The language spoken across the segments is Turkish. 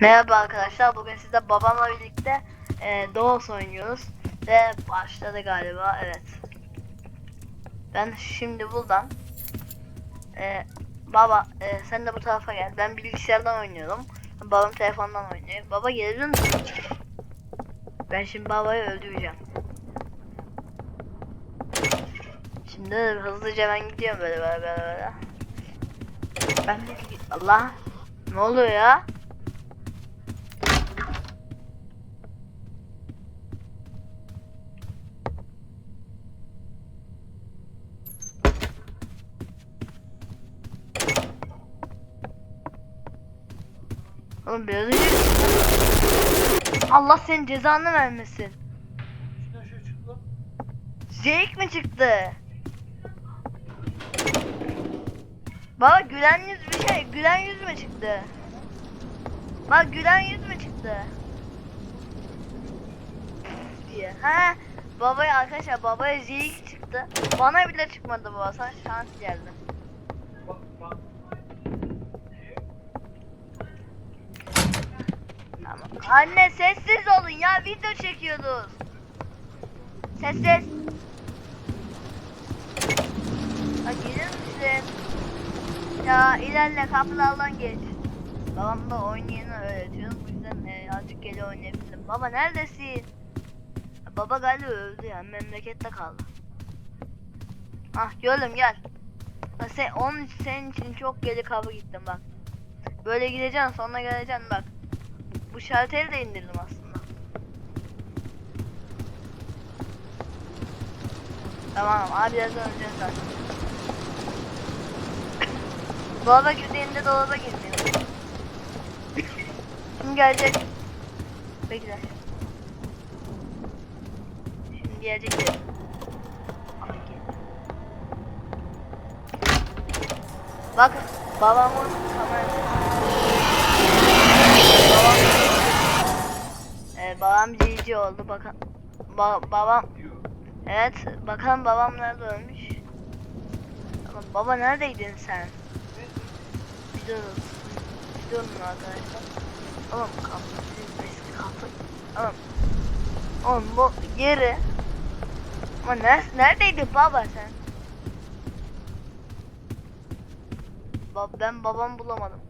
Merhaba arkadaşlar. Bugün sizde babamla birlikte e, Doğus oynuyoruz. Ve başladı galiba. Evet. Ben şimdi buradan e, Baba e, sen de bu tarafa gel. Ben bilgisayardan oynuyorum. Babam telefondan oynuyor. Baba misin? Ben şimdi babayı öldüreceğim. Şimdi hızlıca ben gidiyorum böyle böyle böyle. Ben Allah ne oluyor ya? Oğlum biraz önce... Allah senin cezanı vermesin. Şey çıktı. Jake mi çıktı? Baba gülen yüz bir şey, gülen yüz mü çıktı? Bak gülen yüz mü çıktı? diye. Ha, babaya arkadaşlar babaya Jake çıktı. Bana bile çıkmadı bu sana şans geldi. Bak bak. Tamam. Anne sessiz olun ya video çekiyoruz. Sessiz. Ha gelir misin? Ya ilerle kapılardan geç. Babam da oynayını öğretiyorum. Bu yüzden e, azıcık geri oynayabilirim. Baba neredesin? Baba galiba öldü ya. Memlekette kaldı. Ah gördüm gel. Sen, onun senin için çok geri kapı gittim bak. Böyle gideceksin sonra geleceksin bak. Bu şalteri de indirdim aslında. Tamam abi birazdan öleceğiz zaten. Dolaba girdiğinde dolaba girmiyor. Şimdi gelecek. Bekle. Şimdi gelecek. Bak babamın kamerası. Babam cici oldu bakın. Ba- babam evet bakalım babam nerede ölmüş. Tamam, baba neredeydin sen? Gidiyoruz. Gidiyorum arkadaşlar. Oğlum kapı kapı. Oğlum. Oğlum bu geri. Ama ner neredeydin baba sen? Ba ben babamı bulamadım.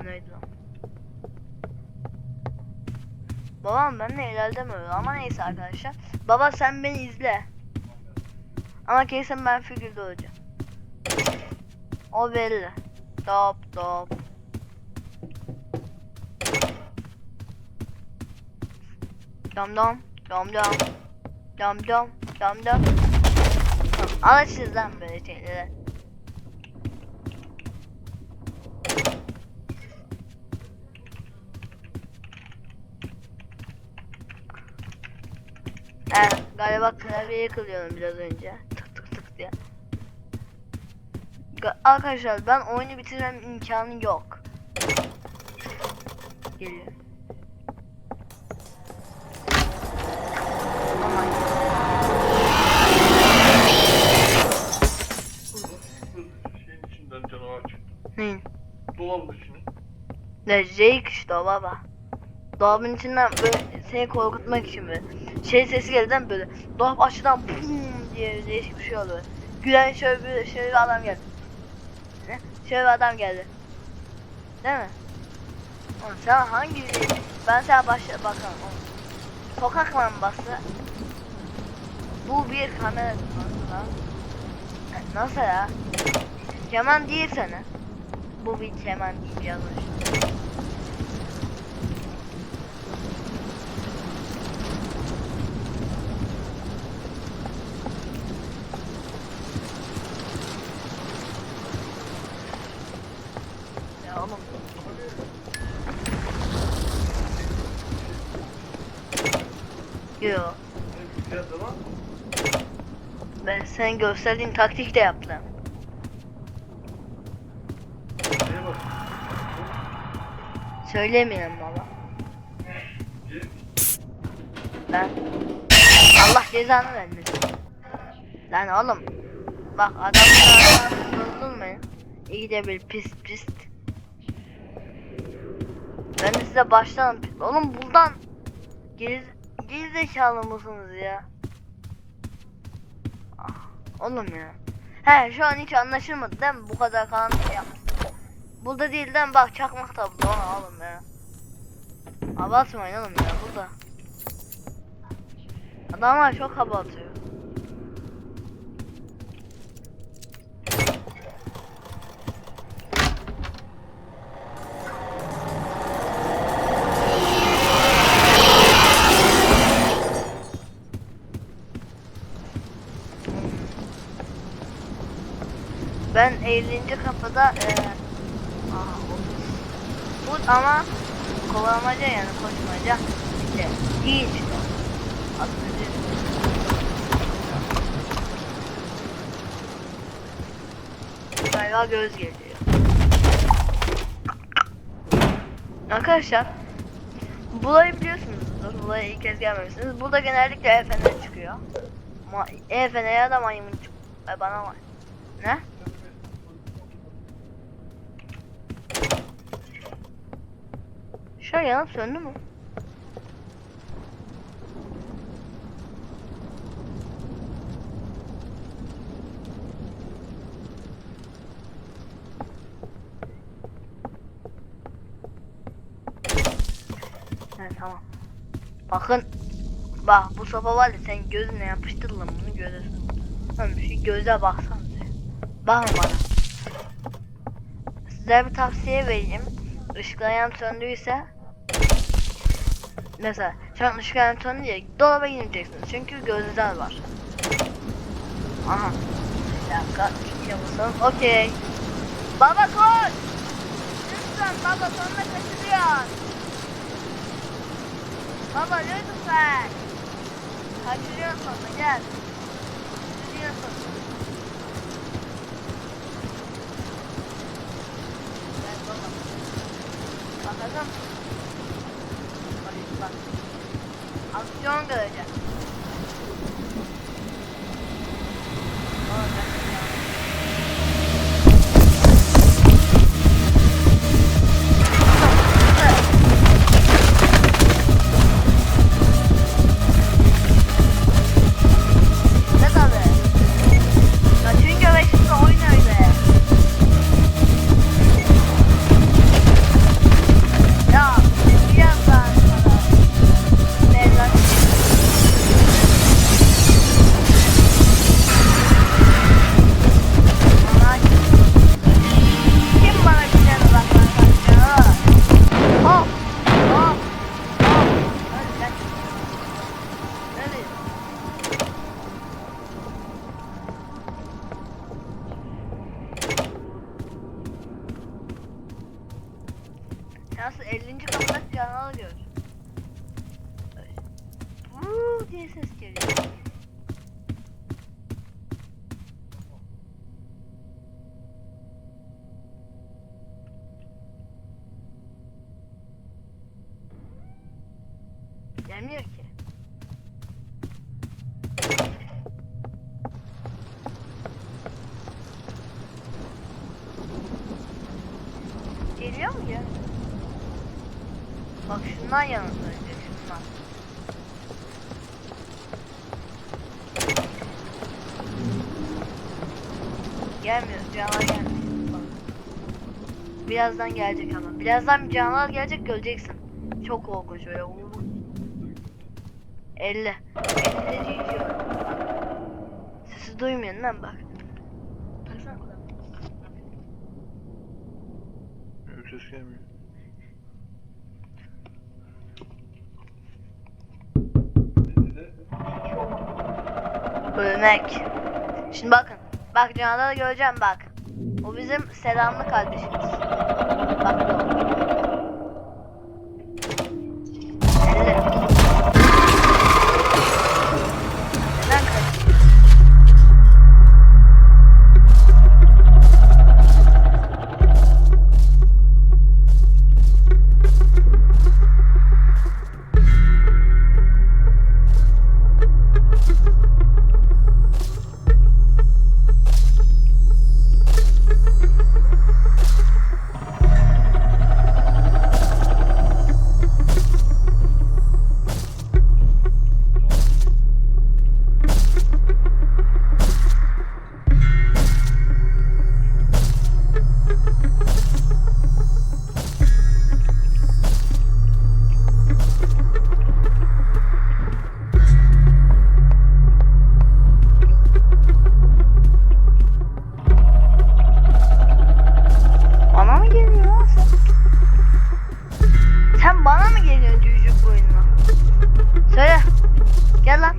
Bu neydi lan? Babam benimle ilerlemiyor ama neyse arkadaşlar. Baba sen beni izle. Ama kesin ben figürde olacağım. O belli. Top top. Dom dom. Dom dom. Dom dom. Dom dom. Alışırız lan böyle şeylere. Galiba klavyeyi kılıyorum biraz önce. Tık tık tık diye. Ga- Arkadaşlar ben oyunu bitirmem imkanı yok. Geliyor. Aman. Şeyin içinden canavar çıktı. Neyin? Dolabın içine. Ne Jake işte baba. Dolabın içinden böyle seni korkutmak için böyle. Şey sesi geldi değil mi böyle. Dolap aşağıdan bum diye değişik bir şey oluyor. Gülen şöyle bir, şöyle bir adam geldi. Ne? Şöyle bir adam geldi. Değil mi? Oğlum sen hangi ben sana başla bakalım. oğlum. Sokak lambası. Bu bir kamera lambası. E, Nasıl ya? Keman değil sana. Bu bir keman değil yanlış. Ya oğlum. Yo. Ben sen gösterdiğin taktik de yaptım. Söylemeyelim baba. Ben. Allah cezanı vermesin. Lan oğlum. Bak adamlar bozulmayın. İyi de bir pis pis. Ben de size baştan oğlum buradan geri geri zekalı mısınız ya? Ah, oğlum ya. He şu an hiç anlaşılmadı değil mi? Bu kadar karanlık şey yapmış. Burada değil değil mi? Bak çakmak da burada ona oğlum ya. Abartmayın oğlum ya burada. Adamlar çok hava Ben 50. kapıda e, aha, bu ama kovalamaca yani koşmaca işte işte. Aslında Galiba göz geliyor. Arkadaşlar Bulayı biliyorsunuzdur. Bulaya ilk kez gelmemişsiniz. Burada genellikle E fener çıkıyor. Ma e fener ya da maymun çık. Ay bana var. Ne? Şu an yanıp söndü mü? Evet tamam. Bakın. Bak bu sopa var ya sen gözüne yapıştır lan bunu görürsün. Oğlum şu göze baksana. Bakın bana. Size bir tavsiye vereyim. Işıklayan söndüyse Mesela şu an ışıklayan söndü ya dolaba gireceksiniz çünkü gözler var. Aha. Bir dakika. İkiye basalım. Okey. Baba koş. Lütfen baba sonuna kaçırıyorsun. Baba lütfen. Kaçırıyorsun sonra gel. Kaçırıyorsun. Gör. Vuuu diye ses geliyor. Gelmiyor ki. Geliyor mu ya? Bak şundan yana söyleyecek şundan. Gelmiyor canavar gelmiyor. Bak. Birazdan gelecek ama. Birazdan bir canavar gelecek göreceksin. Çok korkunç öyle. 50. 50 geçiyor. Sesi duymuyorsun lan bak. Baksana ses gelmiyor. Ölmek. Şimdi bakın. Bak canavarı göreceğim bak. O bizim selamlı kardeşimiz. Bak. mı geliyor çocuk bu? Söyle. Gel lan.